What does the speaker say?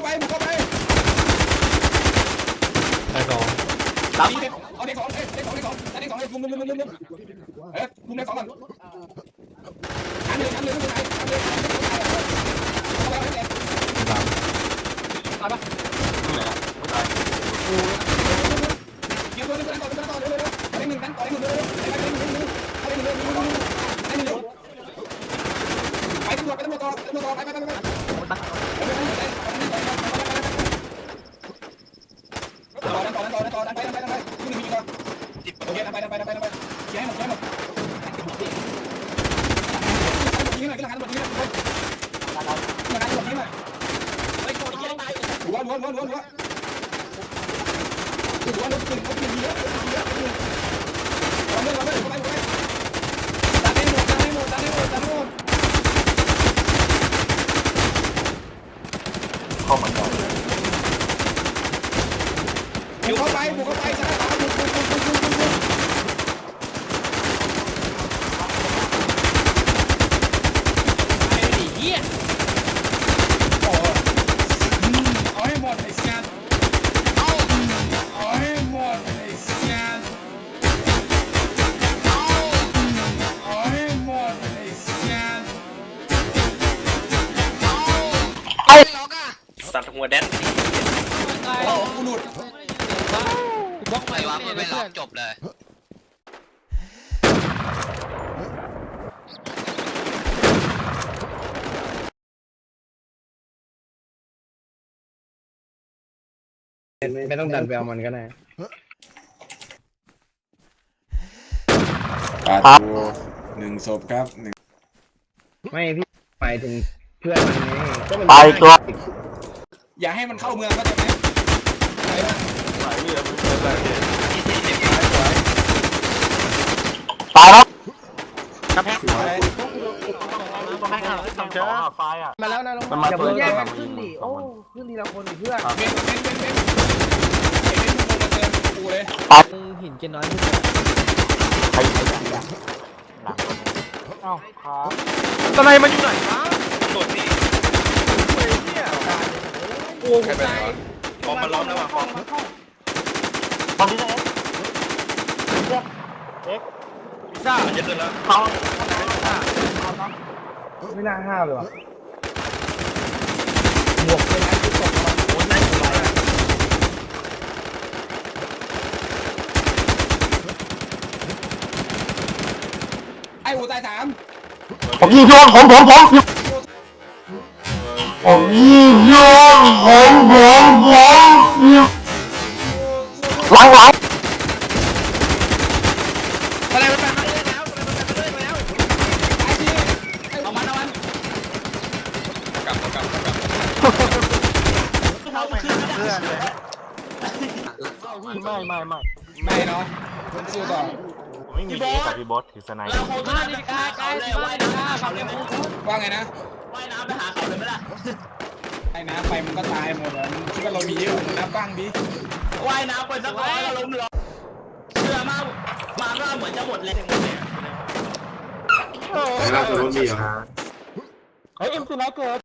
าไปมึงเข้าไปไอ้สองเอาดิเอดิของเอ้ยดิของดิของดิของดิของมึงมึงมึงมึงเอ้ยมึงดิของก่อนอันหนึ่งอันหนึ่งมึงไหนอันหนึ่งอันหนึ่งมึงไหนเอาไปเอาไปเลยสามตายปะไม่ไหนไม่ยกูเดี๋ยวตัวนึงตัวนึงตัวนึงตัวนึงเร็วเร็วไอ้หนึ่งนั้นต่อยหนึ่งเร็วเร็วไอ้หนึ่งหนึ่งหนึ่งไอ้หนึ่งหนึ่งหนึ่งไอ้หนึ่งหนึ่งไปตำรวจไปตำรวจต่อตำรวจต่อไปไปไปไป อนดันไปดันไปดันไปที่มียิงก่อนโอเคดันไปดันไปดันไปดันไปเคลียร์ให้หมดเคลียร์ให้หมดยิงหน่อยกินหลังหันหมดยิงหน่อยกินหลังหันหมดยิงหน่อยเฮ้ยโคตรเยอะตายหัวหัวหัวหัวหัวหัวรถตึงเขาตึงเยอะตึงเยอะตึงเราไม่เราไม่เราไม่ดันให้หมดดันให้หมดดันให้หมดดันให้หมดเข้ามาก่อน บุกเข้าไปบุกเข้าไปชนะขาบุกบุกบุกบุกบุกบุกบุกโอ้เอาให้หมดไอ้สัตว์เอาเอาให้หมดไอ้สัตว์เอาเอาให้หมดไอ้สัตว์สัตว์หัวแดนโอ้กูหลุด ไอ้วะมันไม่ล็อกจบเลยไม่ต้องดันไปเอามันก็ได้ปาตูหนึ่งศพครับหนึ่งไม่พี่หมายถึงเพื่อนมันไงก็มันตายตัว อย่าให้มันเข้าเมืองก็จะไหมไปบ้าง ตายแล้วไปเจอไฟอะมาแล้วนะลงมันมาอย่าเพิ่งแยกตัวกันขึ้นดิโอ้ขึ้นทีละคนดิเพื่อนเบนเบนเบนเบนไอ้เบนมึงมาเจอกูเลยหินเกนน้อยขึ้นใครใครอยากเอ้าครับทำไมมันอยู่ไหนวะโดดนี่โอ้โหตายคอมมาล้อมแล้วว่ะคอม ตอนนี้นะเอ็กพิซซ่ามันจะขึ้นแล้วเขาไม่น่าห้าวเลยวะหมวกเป็นนะที่ตกมาโอ้ยน่าอยู่ไรไอ้หูตายสามผมยิงโยนผมผมผมผมยิงโยนผมผมผม ไม่ไม่ไม่ไม่เนาะสู้ต่อผมไม่มีเอกับพี่บอสถือสไนเปอร์ว่าไงนะว่ายน้ำไปหาเขาเลยไหมล่ะไอ้น้ำไปมันก็ตายหมดแล้วมึงคิดว่าเรามีเยอะมึงนับบ้างดิว่ายน้ำไปสักร้อยก็ล้มลงเชื่อมากมาก็เหมือนจะหมดเลยเฮ้ยเอ็มซีไนเกิด